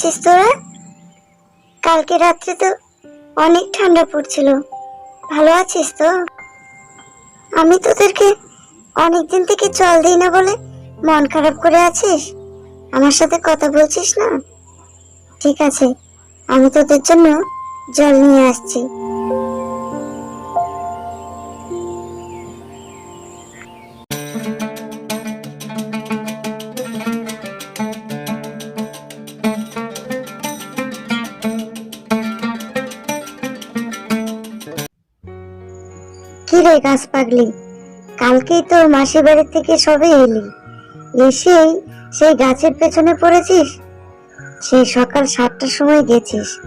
আছিস তোরা? কালকে রাত্রে তো অনেক ঠান্ডা পড়ছিল। ভালো আছিস তো? আমি তোদেরকে অনেকদিন থেকে জল দিই না বলে মন খারাপ করে আছিস? আমার সাথে কথা বলছিস না? ঠিক আছে, আমি তোদের জন্য জল নিয়ে আসছি। গাছ কালকেই তো মাসির বাড়ি থেকে সবে এলি। এসেই সেই গাছের পেছনে পড়েছিস? সেই সকাল সাতটার সময় গেছিস।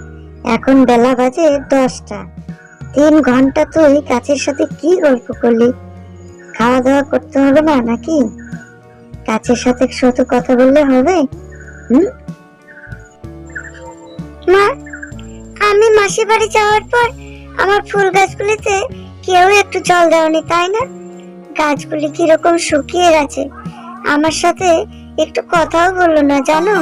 এখন বেলা বাজে দশটা। তিন ঘণ্টা তুই গাছের সাথে কি গল্প করলি? খাওয়া দাওয়া করতে হবে না নাকি? গাছের সাথে শুধু কথা বললে হবে? মা, আমি মাসির বাড়ি যাওয়ার পর আমার ফুল গাছগুলিতে কেউ একটু জল দেওনি, তাই না? গাছগুলি কীরকম শুকিয়ে গেছে। আমার সাথে একটু কথাও বলল না, জানো?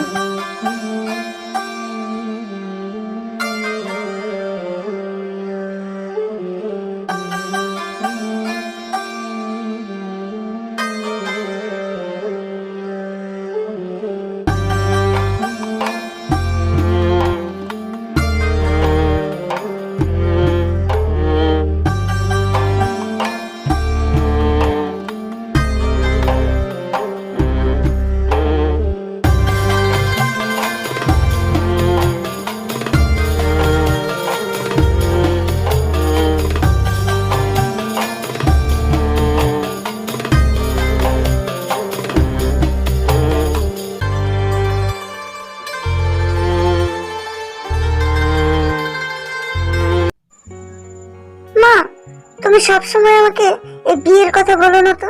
তুমি সব সময় আমাকে এই বিয়ের কথা বলো না তো?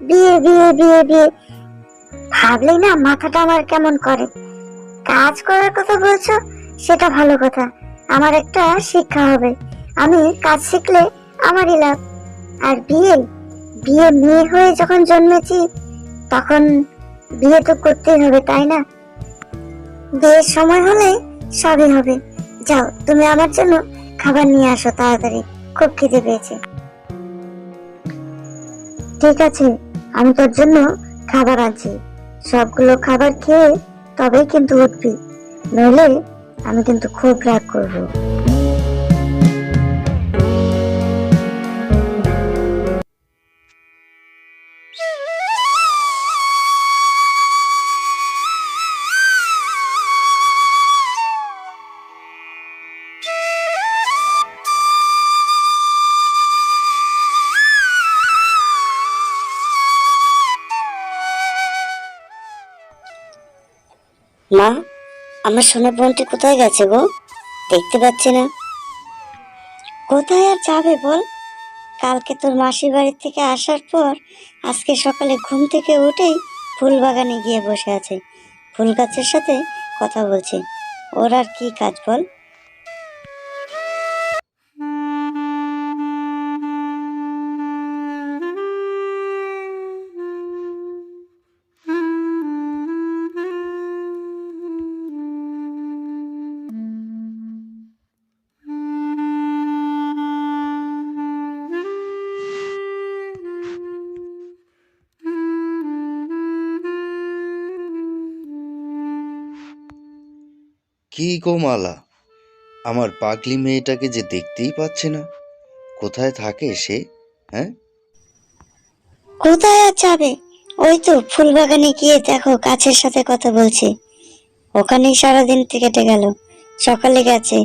বিয়ে বিয়ে বিয়ে বিয়ে। ভাবলেই না মাথাটা আমার কেমন করে। কাজ করার কথা বলছো, সেটা ভালো কথা। আমার একটা শিক্ষা হবে। আমি কাজ শিখলে আমারই লাভ। আর বিয়ে বিয়ে মেয়ে হয়ে যখন জন্মেছি, তখন বিয়ে তো করতেই হবে, তাই না? বিয়ের সময় হলে সবই হবে। যাও, তুমি আমার জন্য খাবার নিয়ে আসো তাড়াতাড়ি। খুব খিদে পেয়েছে। ঠিক আছে, আমি তোর জন্য খাবার আনছি। সবগুলো খাবার খেয়ে তবেই কিন্তু উঠবি, নইলে আমি কিন্তু খুব রাগ করব। মা, আমার সোনা বোনটি কোথায় গেছে গো? দেখতে পাচ্ছি না। কোথায় আর যাবে বল? কালকে তোর মাসির বাড়ি থেকে আসার পর আজকে সকালে ঘুম থেকে উঠেই ফুল বাগানে গিয়ে বসে আছে। ফুল গাছের সাথে কথা বলছে। ওর আর কি কাজ বল? কি গো মালা? আমার পাগলি মেয়েটাকে যে দেখতেই পাচ্ছে না। কোথায় থাকে সে হ্যাঁ? কোথায় আর যাবে? ওই তো ফুল বাগানে গিয়ে দেখো গাছের সাথে কথা বলছে। ওখানেই সারাদিন কেটে গেল সকালে গেছে।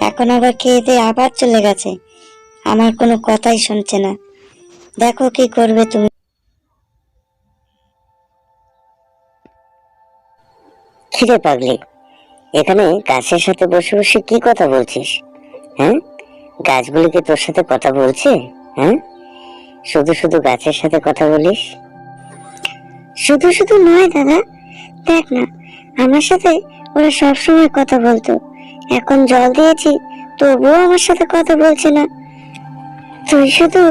এখন আবার খেয়ে দিয়ে আবার চলে গেছে। আমার কোনো কথাই শুনছে না। দেখো কি করবে তুমি। খিদে পাগলি এখানে গাছের সাথে বসে বসে কি কথা বলছিস? হ্যাঁ? গাছগুলি কি তোর সাথে কথা বলছে? হ্যাঁ? শুধু শুধু গাছের সাথে কথা বলিস? শুধু শুধু নয়, দাদা। দেখ না, আমার সাথে ওরা সবসময় কথা বলতো। এখন জল দিয়েছি, তবুও আমার সাথে কথা বলছে না। তুই শুধু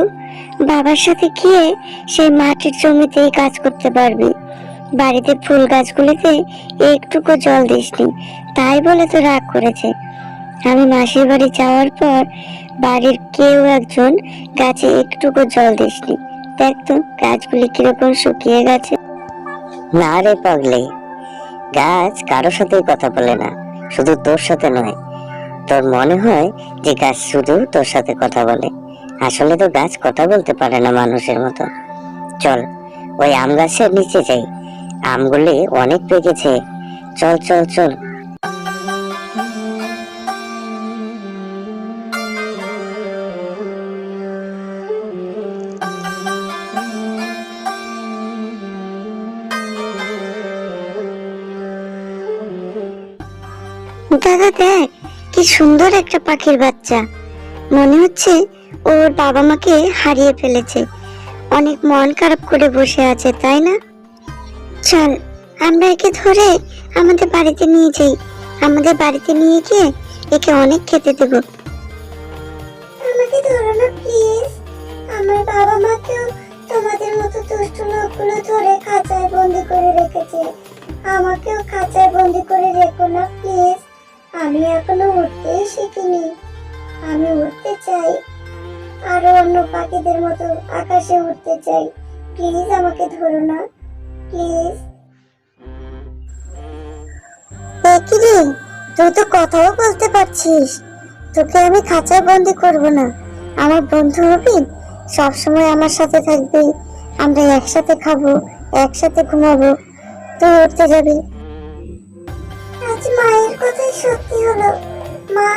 বাবার সাথে গিয়ে সেই মাটির জমিতেই কাজ করতে পারবি। বাড়িতে ফুল গাছগুলিতে একটুকু জল দিসনি, তাই বলে তো রাগ করেছে। আমি মাসির বাড়ি যাওয়ার পর বাড়ির কেউ একজন গাছে একটুকু জল দিসনি। দেখ তো, গাছগুলি কীরকম শুকিয়ে গেছে। না রে পাগলি, গাছ কারোর সাথেই কথা বলে না, শুধু তোর সাথে নয়। তোর মনে হয় যে গাছ শুধু তোর সাথে কথা বলে? আসলে তো গাছ কথা বলতে পারে না মানুষের মতো। চল, ওই আম গাছের নিচে যাই। আমগুলি অনেক পেকেছে। চল চল চল। দাদা, দেখ, কি সুন্দর একটা পাখির বাচ্চা। মনে হচ্ছে ওর বাবা মাকে হারিয়ে ফেলেছে। অনেক মন খারাপ করে বসে আছে, তাই না? চল, আমরা একে ধরে আমাদের বাড়িতে নিয়ে যাই। আমাদের বাড়িতে নিয়ে গিয়ে একে অনেক খেতে দেব। আমাকে ধরো না প্লিজ আমার বাবা মাকেও তোমাদের মতো দুষ্টু লোকগুলো ধরে খাঁচায় বন্দি করে রেখেছে। আমাকেও খাঁচায় বন্দি করে রেখো না প্লিজ আমি এখনও উঠতেই শিখিনি। আমি উঠতে চাই। আরও অন্য পাখিদের মতো আকাশে উঠতে চাই। প্লিজ আমাকে ধরো না। প্লিজ তুই তো কথাও বলতে পারছিস। তোকে আমি খাঁচায় বন্দি করব না। আমার বন্ধু হবি সব সময় আমার সাথে থাকবি। আমরা একসাথে খাব, একসাথে ঘুমাবো। তুই উঠতে যাবি। আজ মায়ের কথাই সত্যি হলো। মা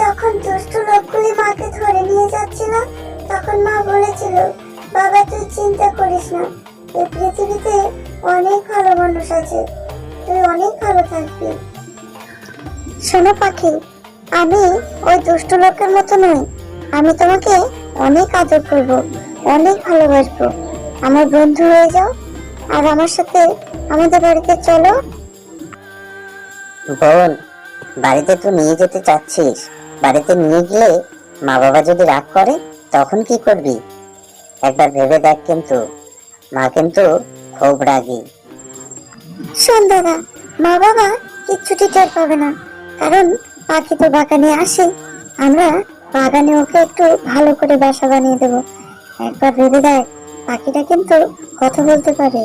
যখন দুষ্ট লোকগুলি মাকে ধরে নিয়ে যাচ্ছিল, তখন মা বলেছিল, বাবা, তুই চিন্তা করিস না। এই পৃথিবীতে অনেক ভালো মানুষ আছে। তুই অনেক ভালো থাকবি। শোনো পাখি, আমি ওই দুষ্ট লোকের মতো নই। আমি তোমাকে অনেক আদর করব, অনেক ভালোবাসবো। আমার বন্ধু হয়ে যাও, আর আমার সাথে আমাদের বাড়িতে চলো। বোন, বাড়িতে তো নিয়ে যেতে চাচ্ছিস। বাড়িতে নিয়ে গেলে মা বাবা যদি রাগ করে, তখন কি করবি? একবার ভেবে দেখ কিন্তু। মা কিন্তু খুব রাগী। মা বাবা কিচ্ছুটি টের পাবে না। কারণ পাখি তো বাগানে আসে, আমরা বাগানে ওকে একটু ভালো করে বাসা বানিয়ে দেব। একবার ভেবে পাখিটা কিন্তু কথা বলতে পারে।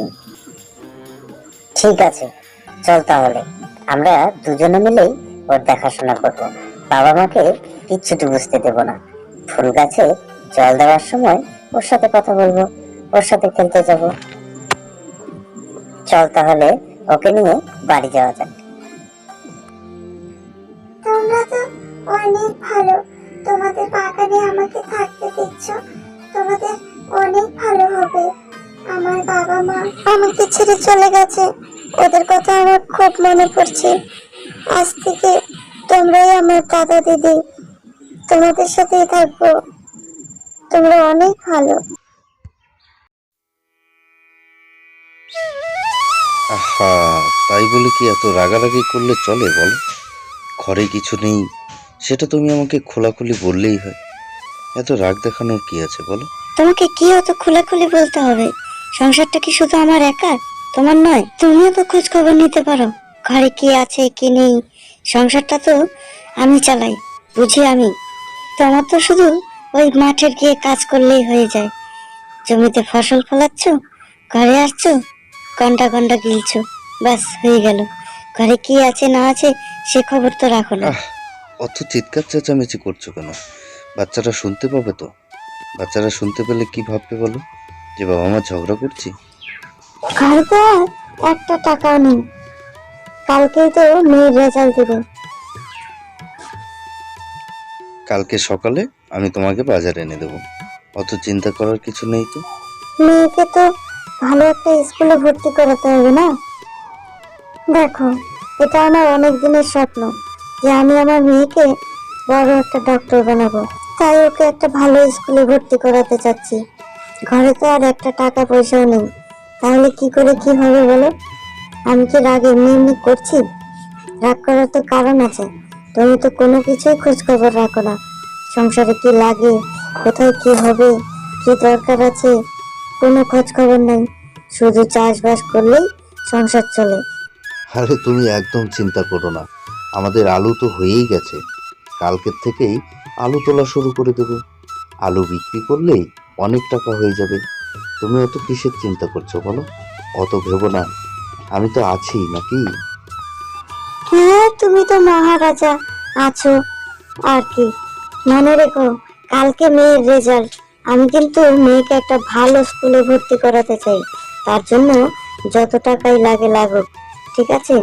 ঠিক আছে, চল তাহলে। আমরা দুজনে মিলেই ওর দেখাশোনা করব। বাবা মাকে কিচ্ছুটি বুঝতে দেব না। ফুল গাছে জল দেওয়ার সময় ওর সাথে কথা বলব, ওর সাথে খেলতে যাব। চল তাহলে ওকে নিয়ে বাড়ি যাওয়া যাক। তোমরা তো অনেক ভালো। তোমাদের বাগানে আমাকে থাকতে দিচ্ছ। তোমাদের অনেক ভালো হবে। আমার বাবা মা আমাকে ছেড়ে চলে গেছে। ওদের কথা আমার খুব মনে পড়ছে। আজ থেকে তোমরাই আমার দাদা দিদি। তোমাদের সাথেই থাকব। তোমরা অনেক ভালো। আহা, তাই বলে কি এত রাগারাগি করলে চলে বলো? ঘরে কিছু নেই, সেটা তুমি আমাকে খোলাখুলি বললেই হয়। এত রাগ দেখানোর কি আছে বলো? তোমাকে কি অত খোলাখুলি বলতে হবে? সংসারটা কি শুধু আমার একা? তোমার নয়, তুমিও তো খোঁজ খবর নিতে পারো। ঘরে কি আছে, কি নেই? সংসারটা তো আমি চালাই, বুঝি আমি। তোমার তো শুধু ওই মাঠের গিয়ে কাজ করলেই হয়ে যায়। জমিতে ফসল ফলাচ্ছ, ঘরে আসছো ঘণ্টা ঘণ্টা গিলছো বাস হয়ে গেল। ঘরে কি আছে না আছে সে খবর তো রাখো না। অত চিৎকার চেঁচামেচি করছ কেন? বাচ্চারা শুনতে পাবে তো। বাচ্চারা শুনতে পেলে কি ভাববে বলো? যে বাবা মা ঝগড়া করছি? আর একটা টাকাও নেই। কালকেই তো মেয়ের রেজাল্ট দেবে। কালকে সকালে আমি তোমাকে বাজারে এনে দেবো। অত চিন্তা করার কিছু নেই তো? মেয়েকে তো ভালো একটা স্কুলে ভর্তি করাতে হবে না? দেখো, এটা আমার অনেক দিনের স্বপ্ন যে আমি আমার মেয়েকে বড় একটা ডক্টর বানাবো। তাই ওকে একটা ভালো স্কুলে ভর্তি করাতে চাচ্ছি। ঘরে তো আর একটা টাকা পয়সাও নেই। তাহলে কি করে কি হবে বলো? আমি কি রাগ এমনি এমনি করছি? রাগ করার তো কারণ আছে। তুমি তো কোনো কিছুই খোঁজ খবর রাখো না। সংসারে কি লাগে? কোথায় কি হবে? কি দরকার আছে? কোনো খোঁজ খবর নাই। শুধু চাষবাস করলেই সংসার চলে। আরে তুমি একদম চিন্তা করো না। আমাদের আলু তো হয়েই গেছে। কালকের থেকেই আলু তোলা শুরু করে দেবো। আলু বিক্রি করলেই অনেক টাকা হয়ে যাবে। তুমি অত কিসের চিন্তা করছ বলো? অত ভেবো না। আমি তো আছি নাকি? হ্যাঁ তুমি তো মহারাজা। আছো। আর কি? মনে রেখো কালকে মেয়ের রেজাল্ট আমি কিন্তু মেয়েকে একটা ভালো স্কুলে ভর্তি করাতে চাই। তার জন্য যত টাকাই লাগে লাগুক, ঠিক আছে?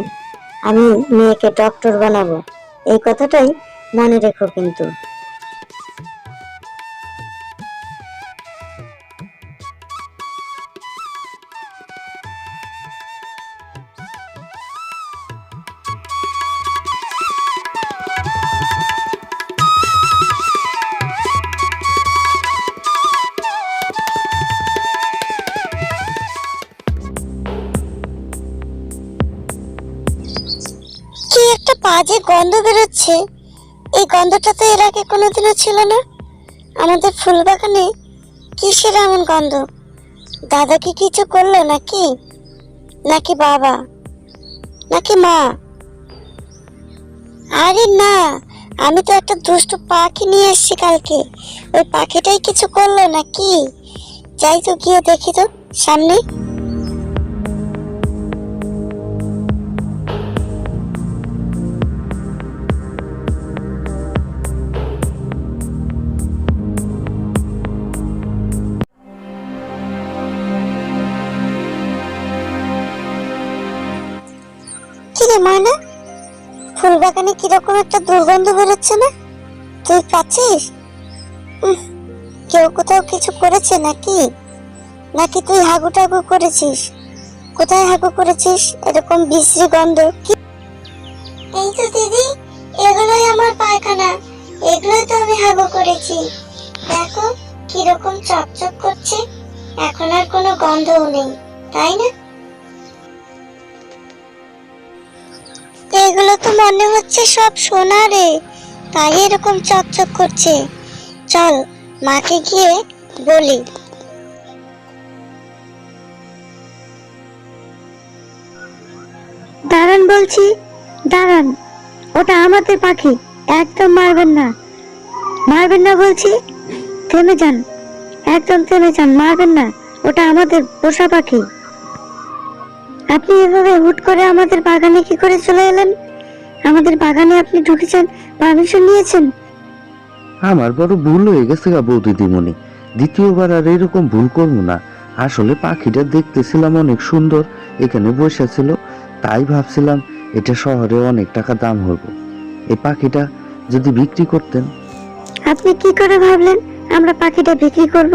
আমি মেয়েকে ডক্টর বানাবো। এই কথাটাই মনে রেখো কিন্তু। বাজে গন্ধ বেরোচ্ছে। এই গন্ধটা তো এর আগে কোনোদিনও ছিল না। আমাদের ফুল বাগানে কিসের এমন গন্ধ? দাদা কি কিছু করল নাকি? নাকি বাবা? নাকি মা? আরে না, আমি তো একটা দুষ্টু পাখি নিয়ে এসেছি কালকে। ওই পাখিটাই কিছু করল নাকি? যাই তো গিয়ে দেখি তো, সামনে। বাগানে কীরকম একটা দুর্গন্ধ বেরোচ্ছে না? তুই পাচ্ছিস কেউ কোথাও কিছু করেছে নাকি? নাকি তুই হাগু টাগু করেছিস? কোথায় হাগু করেছিস এরকম বিশ্রী গন্ধ? কি? এই তো দিদি, এগুলোই আমার পায়খানা। এগুলোই তো আমি হাগু করেছি। দেখো, কীরকম চকচক করছে। এখন আর কোনো গন্ধও নেই, তাই না? মনে হচ্ছে সব সোনা রে। তাই এরকম চকচক করছে। চল, মাকে গিয়ে বলি। দাঁড়ান বলছি, দাঁড়ান। ওটা আমাদের পাখি, একদম মারবেন না। মারবেন না বলছি, থেমে যান। একদম থেমে যান, মারবেন না। ওটা আমাদের পোষা পাখি। আপনি এভাবে হুট করে আমাদের বাগানে কি করে চলে এলেন? আমাদের বাগানে আপনি ঢুকেছেন পারমিশন নিয়েছেন। আমার বড় ভুল হয়ে গেছে গা বৌদি দিমনি। দ্বিতীয়বার আর এরকম ভুল করব না। আসলে পাখিটা দেখতেছিলাম অনেক সুন্দর এখানে বসে ছিল তাই ভাবছিলাম এটা শহরে অনেক টাকা দাম হবে এই পাখিটা যদি বিক্রি করতেন। আপনি কি করে ভাবলেন আমরা পাখিটা বিক্রি করব?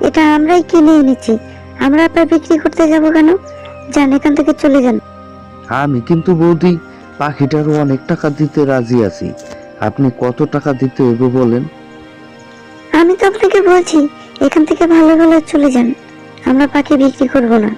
এটা আমরাই কিনে এনেছি। আমরা আপনার বিক্রি করতে যাব কেন? যান এখান থেকে চলে যান। আমি কিন্তু বৌদি পাখিটারও অনেক টাকা দিতে রাজি আছি। আপনি কত টাকা দিতে হবে বলেন? আমি তো আপনাকে বলছি, এখান থেকে ভালো ভালো চলে যান। আমরা পাখি বিক্রি করব না।